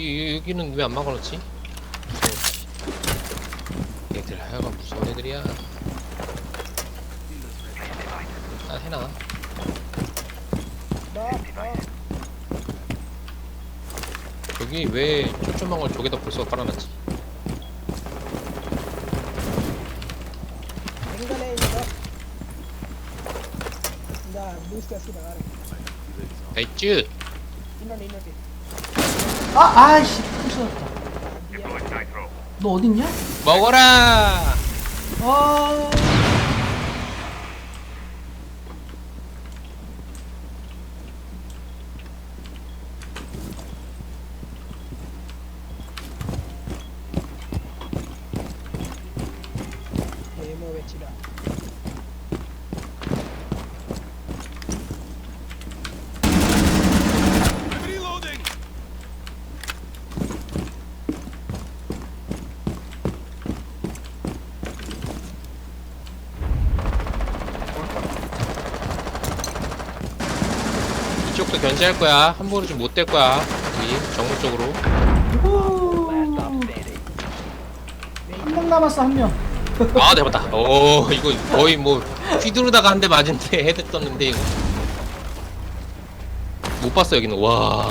여기 여기는 왜 안 막아놓지? 얘들 하여간 무서운 애들이야. 아, 해놔. 여기 왜 초점망을 저기다 벌써 깔아놨지? 나이츠. 아, 아이씨, 부셔졌다. 너 어딨냐? 먹어라. 아. 이쪽도 견제할 거야. 한 번은 좀못 될 거야. 여기 정문 쪽으로. 한 명 남았어 한 명 아 잡았다. 오 이거 거의 뭐 휘두르다가 한 대 맞은데 헤드 떴는데 이거 못 봤어 여기는 와